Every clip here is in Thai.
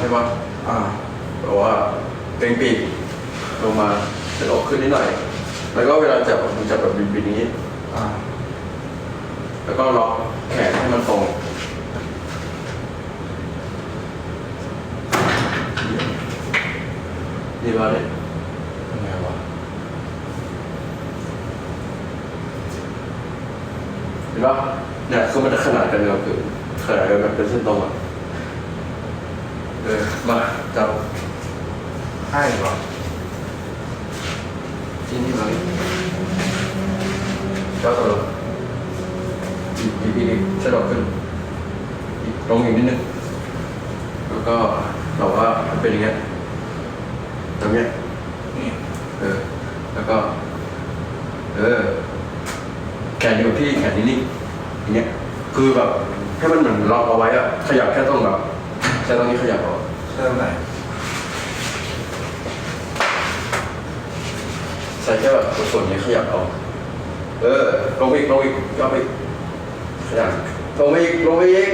ใช่ปะอ่าแบบว่าเกรงปีกลงมาจะอกขึ้นนิดหน่อย แล้วก็เวลาจับมันจับแบบบิดๆอย่างนี้อ่าแล้วก็ล็อกแขนให้มันตรงนี่ว่าเนี่ยยังไงวะเห็นปะเนี่ยคือมันจะขนาดกันเลยคือขนาดกันแบบเป็นเส้นตรงอะ เออมาจับให้เหรอที่นี่มาเลยเจ้าตัวอีกอีกอีกอีกสะดอกขึ้นอีกลงอีกนิดนึงแล้วก็แบบว่ามันเป็นอย่างเงี้ยตรงเนี้ยนี่เออแล้วก็ เออแขนอยู่กับที่แขนนิ่งๆอย่างเงี้ยคือแบบให้มันเหมือนล็อกเอาไว้อะขยับแค่ตรงแบบแค่ตรงนี้ขยับเอา เชื่อไหนใส่แค่แบบส่วนนี้ขยับเอาเออลงไปอีกลงอีกย่อไปอีกขยับลงไปอีกลงไปอีก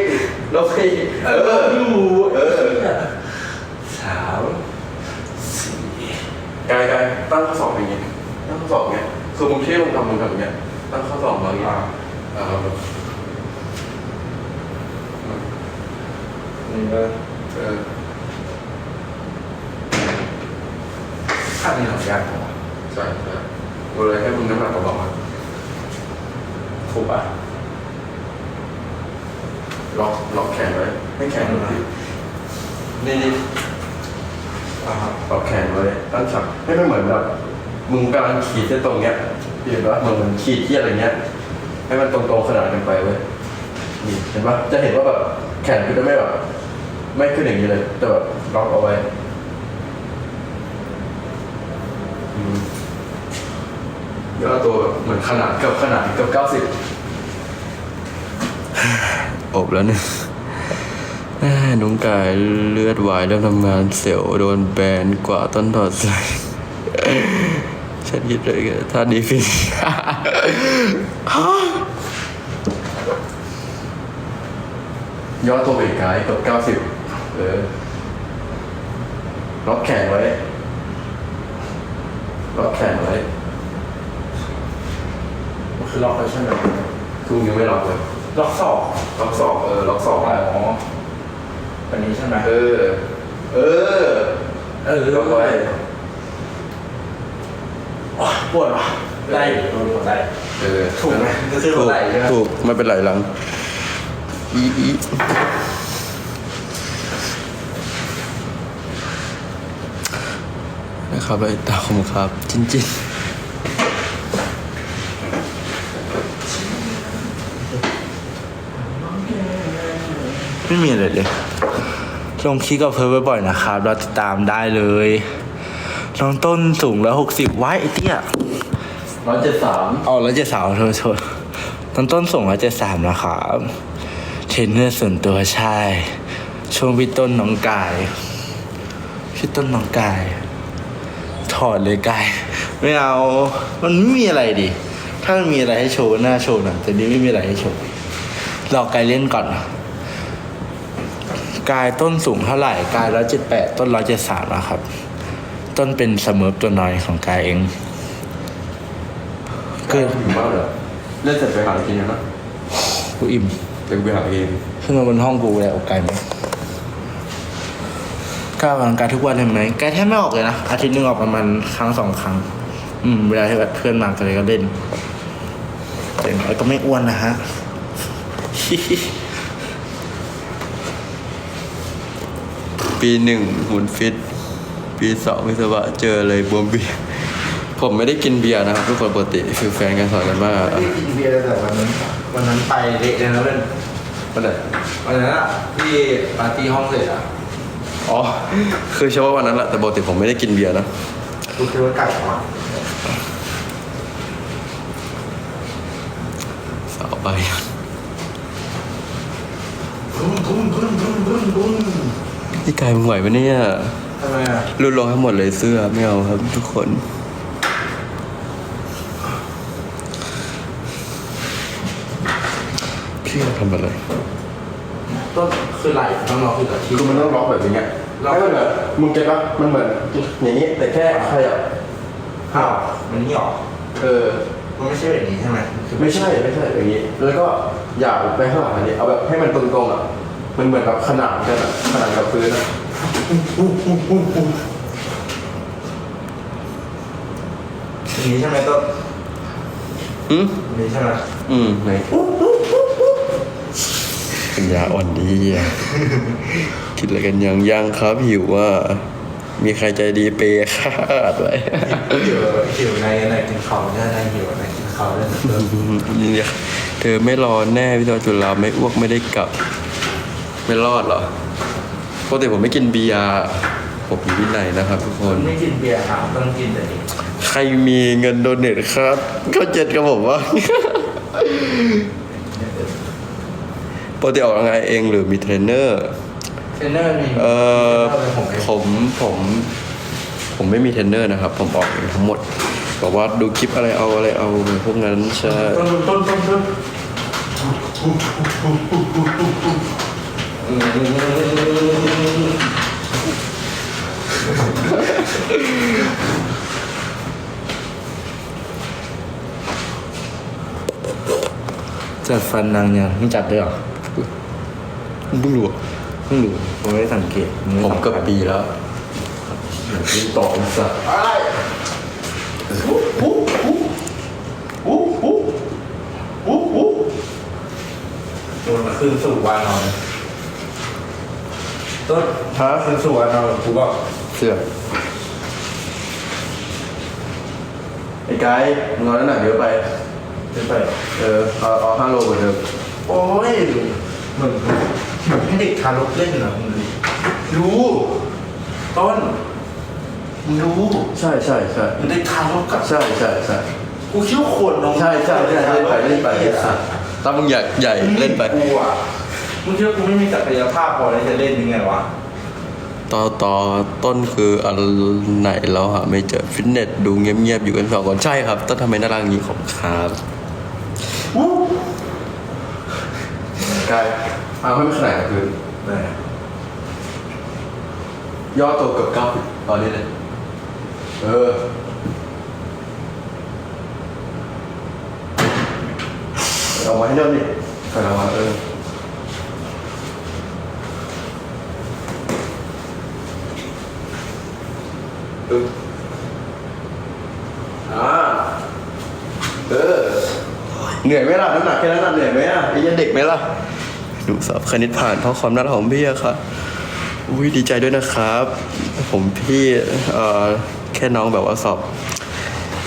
ลงไปอีกเออเออสามสี่กายกายตั้งข้อสอบอย่างเงี้ยตั้งข้อสอบเงี้ยคือมึงที่มึงทำมึงทำอย่างเงี้ยตั้งข้อสอบมาอย่างเงี้ยอ่าอ่านี่ก็เออ ขั้นนี้ของยากกว่าใช่ใช่กูเลยให้มึงน้ำหนักเบาๆอะถูกป่ะล็อกล็อกแขนไว้ให้แขนมันติดนี่นี่อ่าฮะล็อกแขนไว้ตั้งฉากให้มันเหมือนแบบมึงกำลังขีดเส้นตรงเนี้ยเห็นปะเหมือนเหมือนขีดที่อะไรเงี้ย ให้มันตรงๆขนาดกันไปเว้ยนี่เห็นปะจะเห็นว่าแบบแขนคือจะไม่แบบไม่ขึ้นอย่างนี้เลยแต่แบบล็อกเอาไว้อืม ย่อตัวแบบเหมือนขนาดเกือบขนาดเกือบเก้าสิบอบแล้วเนี่ยแม่น้งกายเลือดวายเริ่มทำงานเซลล์โดนแบนกว่าต้นถอดใส่ฉันคิดเลยถ้าดีฟินย่อตัวไปอีกกายเกือบเก้าสิบเออล็อกแขนไว้ล็อกแขนไว้ คือล็อกเลยใช่ไหมคือมึงยังไม่ล็อกเลยล็อกสองล็อกสองเออล็อกสองอ๋อะอแบบนี้ใช่ไหมเออ เออ เออล็อกไว้อ๋อปวดว่ะได้โดนปวดได้เออถูกไหมจะซื้อถูกไหล่ใช่ไหมถูกไม่เป็นไรหลังอีอีนะครับเลยตามครับ จริง ไม่มีอะไรเลยลงคลิปกับเพิร์ลบ่อยๆนะครับ เราติดตามได้เลยน้องต้นสูงแล้วหกสิบไว้ไอ้เตี้ยๆร้อยเจ็ดสามเอาแล้วเจ็ดสามโทษโทษน้องต้นส่งแล้วเจ็ดสามนะครับเทรนเนอร์ส่วนตัวใช่ ช่วงพี่ต้นน้องกายพี่ต้นน้องกาย ถอดเลยกายไม่เอา มันไม่มีอะไรดิ ถ้ามันมีอะไรให้โชว์น่าโชว์หน่อยแต่นี้ไม่มีอะไรให้โชว์รอกายเล่นก่อน กายต้นสูงเท่าไหร่ กายร้อยเจ็ดแปดต้นร้อยเจ็ดสามนะครับ ต้นเป็นเสมอตัวน้อยของกายเองเกินถึงมากเลยเล่นเสร็จไปหากินนะกูอิ่มเดี๋ยวกูไปหาเองขึ้นมาบนห้องกูเลยออกไกลไหมกล้าออกกำลังกายทุกวันเห็นไหมกายแทบไม่ออกเลยนะ อาทิตย์หนึงออกประมาณครั้งสองครั้ง อืม เวลาที่แบบเพื่อนมากันเลยก็เล่นแต่อย่างน้อยก็ไม่อ้วนนะฮะ ปีหนึ่งหุ่นฟิต ปีสองวิศวะเจอเลยบวมเบียร์ผมไม่ได้กินเบียร์นะครับทุกคนปกติคือแฟนกันสอนกันว่าไม่ได้กินเบียร์แต่วันนั้นวันนั้นไปเละเลยนะเพื่อนวันไหนวันนั้นอะที่ปาร์ตี้ห้องเสร็จอะอ๋อคือเฉพาะวันนั้นแหละแต่ปกติผมไม่ได้กินเบียร์นะกูคิดว่าไก่ก่อนสาวไปบุ้มบุ้มบุ้มบุ้มบุ้มบุ้ม พี่กายมึงไหวปะเนี่ยทำไมอะรุดลงให้หมดเลยเสื้อไม่เอาครับทุกคน พี่ทำอะไรต้นคือไหล่ต้องรอคือกับที่ คือมันต้องล็อกแบบนี้ให้มันแบบมึงเก็ตปะมันเหมือนอย่างนี้แต่แค่ขยับอ้าวมันนี่หรอเออ มันไม่ใช่แบบนี้ใช่ไหมคือไม่ใช่ไม่ใช่อย่างนี้ แล้วก็อย่าไปข้างหลังอันนี้เอาแบบให้มันตรงๆอะ มันเหมือนกับขนาดกันอะขนาดกับพื้นอะอย่างนี้ใช่ไหมต้นอืมอย่างนี้ใช่ไหมอืมไหนปัญญาอ่อนดีอะคิดอะไรกันยังยังครับหิวว่า มีใครใจดีเปย์ค่าอะไรหิวหิวในในกินข้าวเนี่ยในหิวในกินข้าวด้วยนะต้นเนี่ยเธอไม่รอแน่พี่ตอจุฬาไม่อ้วกไม่ได้กลับ ไม่รอดเหรอปกติผมไม่กินเบียร์ผมมีวินัยนะครับ ทุกคน ไม่กินเบียร์ครับต้องกินแต่นี้ใครมีเงินโดเนทครับก็เจ็ดกับผมว่าปกติออกกำลังกายเองหรือมีเทรนเนอร์ เทรนเนอร์นี่เออผมเองผมผมผมไม่มีเทรนเนอร์นะครับ ผมออกเองทั้งหมดบอกว่าดูคลิปอะไรเอาอะไรเอาพวกนั้นใช่ต้นต้นต้นต้น จัดฟันนางยังไม่จัดด้วยเหรอเพิ่งรู้อะเพิ่งรู้ผมไม่ได้สังเกตไได้ผมสังเกับปีแล้วยิงต่อสัตว์ต้นมาขึ้นสู่วานนอน ต้นฮะขึ้นสู่วานนอนกูบอกเสื้อไอ้ไกด์มึงเอาน้ำหนักเยอะไปขึ้นไปเออเอาเอาห้าโลกว่าเดิมโอ้ยเหมือนเหมือนให้เด็กทารกเล่นเหรอมึงดูดิรู้ต้นมึงรู้ใช่ใช่ใช่มันเด็กทารกกับใช่ใช่ใช่กูคิดว่าขวดนมใช่ใช่ใช่เล่นไปเล่นไปเล่นไปถ้ามึงอยากใหญ่เล่นไป กูอะ มึงคิดว่ากูไม่มีศักยภาพพอที่จะเล่นยังไงวะ ต่อต่อต้นคืออันไหนเราหาไม่เจอฟิตเนสดูเงียบๆอยู่กันสองคนใช่ครับ ต้นทำไมน่ารักอย่างนี้ของครับกายเอาให้มันขนาดกับพื้นไหนย่อตัวเกือบเก้าสิบตอนนี้เลยเออ เอามาให้เริ่มดิใส่เอามาเออ อึ๊บอ่าเออเหนื่อยไหมล่ะน้ำหนักแค่นั้นนะเหนื่อยไหมอะไอ้ยันเด็กไหมล่ะหนูสอบคณิตผ่านเพราะความน่ารักของพี่อะค่ะอุ้ยดีใจด้วยนะครับ ผมพี่เอ่อแค่น้องแบบว่าสอบ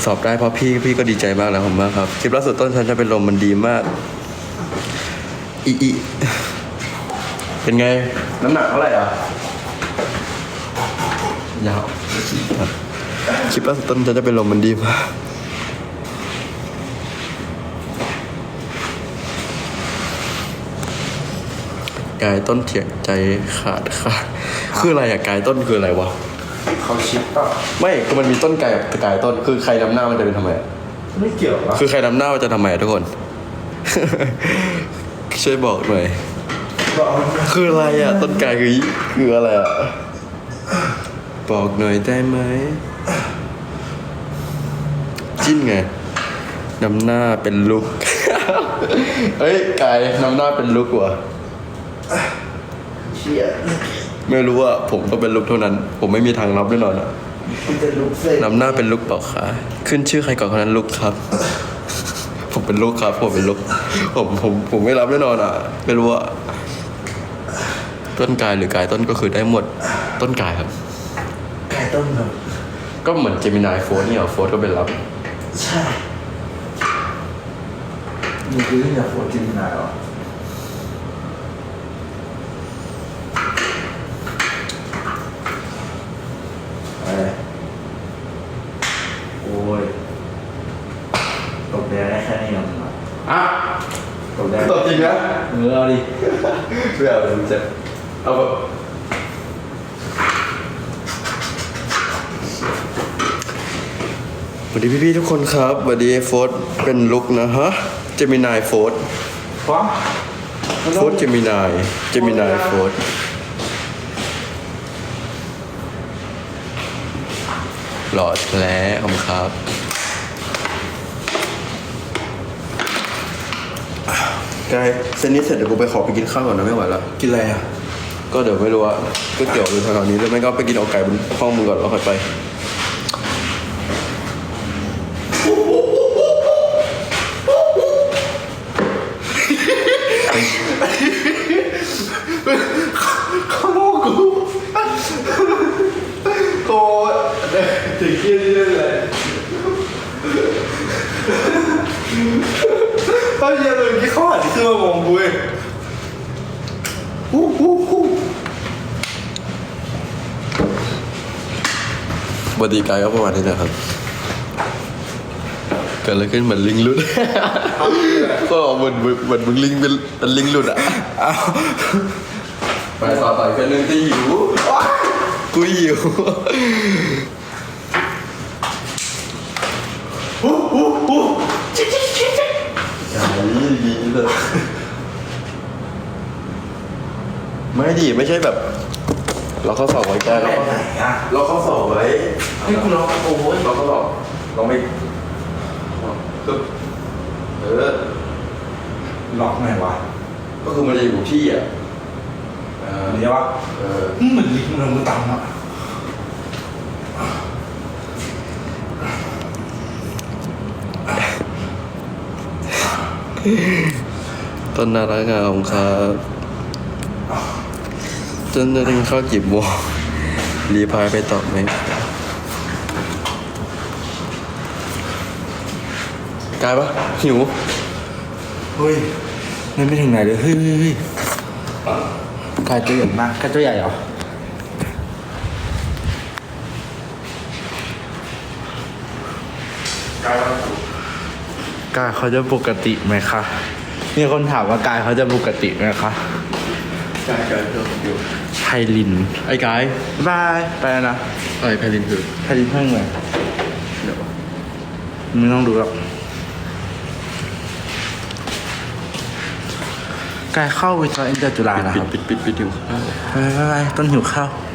สอบได้เพราะพี่พี่ก็ดีใจมากแล้วผมมากครับคลิปล่าสุดต้นฉันจะเป็นลมมันดีมากอีอีเป็นไง น้ำหนักเท่าไหร่อะ ยาวคลิปล่าสุดต้นฉันจะเป็นลมมันดีมากกายต้นเถียงใจขาดขาดคืออะไรอะกายต้นคืออะไรวะเขาชิปป่ะไม่คือมันมีต้นกายกับกายต้น คือใครนำหน้ามันจะเป็นทำไมอะไม่เกี่ยววะคือใครนำหน้ามันจะทำไมอะทุกคน ช่วยบอกหน่อย บอกคืออะไรอะต้นกายคือคืออะไรอะ บอกหน่อยได้ไหม จิ้นไงนำหน้าเป็นลุกเฮ้ยกายนำหน้าเป็นลุกว่ะเชี่ยไม่รู้ว่าผมต้องเป็นลุกเท่านั้น ผมไม่มีทางรับแน่นอนอะมันจะลุกเส้นนำหน้าเป็นลุกเปล่าคะขึ้นชื่อใครก่อนคนนั้นลุกครับ ผมเป็นลุกครับ ผมเป็นลุก ผมผมผมไม่รับแน่นอนอะไม่รู้ว่า ต้นกายหรือกายต้นก็คือได้หมดต้นกายครับ ไก่ต้นแบบก็เหมือนเจมินายโฟร์เนี่ยโฟร์ก็เป็นรับ ใช่มีคือที่อยากโฟร์จิมินายเหรออะไรโอ้ยตกแดงได้แค่นี้ยังอะอะตกแดงตบจริงนะเออเอาดิ ไม่เอาเลยเจ็บเอาแบบ วัสดีพี่ๆทุกคนครับสวัสดีโฟร์เป็นลุกนะฮะเจมินายโฟร์ฟ้โฟร์เจมินายเจมินายโฟร์หลอดแล้วครับกายเซนนี้เสร็จเดี๋ยวกูไปขอไปกินข้าวก่อนนะไม่ไหวแล้วกินอะไรอะก็เดี๋ยวไม่รู้ว่ก๋วยเตี๋ยวหรือแถวนี้หรือไม่ก็ไปกินเอาไก่บนห้องมึงก่อนแล้วค่อยไป ตอนเย็นเลยที่เขาหันขึ้นมามองกูเว้ยฮู้ฮู้ฮู้บดีกายก็ประมาณนี้นะครับเกิดอะไรขึ้นเหมือนลิงหลุด ก็เหมือนเหมือนมึงลิงเป็นเป็นลิงหลุดอะ ไปต่อต่อยกันหนึ่งที่หิว กูหิว ฮู้ฮู้ฮู้ ใช่ดี เลย ไม่ดีไม่ใช่แบบ เราเข้าสอบไว้ใจเราไหนอะเราเข้าสอบไว้ให้กูลองโอ้ยเราเข้าสอบเราไม่ปึ๊บเออล็อกไงวะก็คือมันจะอยู่ที่อะเออเดี๋ยววะเออเหมือนลิงมันมือตำอะ ต้นน่ารักงามครับต้นจะกินข้าวกี่โมงรีพายไปตอบไหมกายปะหิว เฮ้ยมันไม่ถึงไหนเลยเฮ้ยเฮ้ยเฮ้ยกายตัวใหญ่มากกายตัวใหญ่เหรอ กายปะกายเขาจะปกติไหมคะ มีคนถามว่ากายเขาจะปกติไหมคะกายกายเธออยู่ไพลินไอ้กายบายไปแล้วนะไอ้แพลินคือไพลินเพิ่งเลยเดี๋ยวไม่ต้องดูหรอกกายเข้าวิทยาลัยจุฬานะคปิรัดบปิดปิดปิดอยู่ข้าวไปไปไปต้นหิวข้าวไ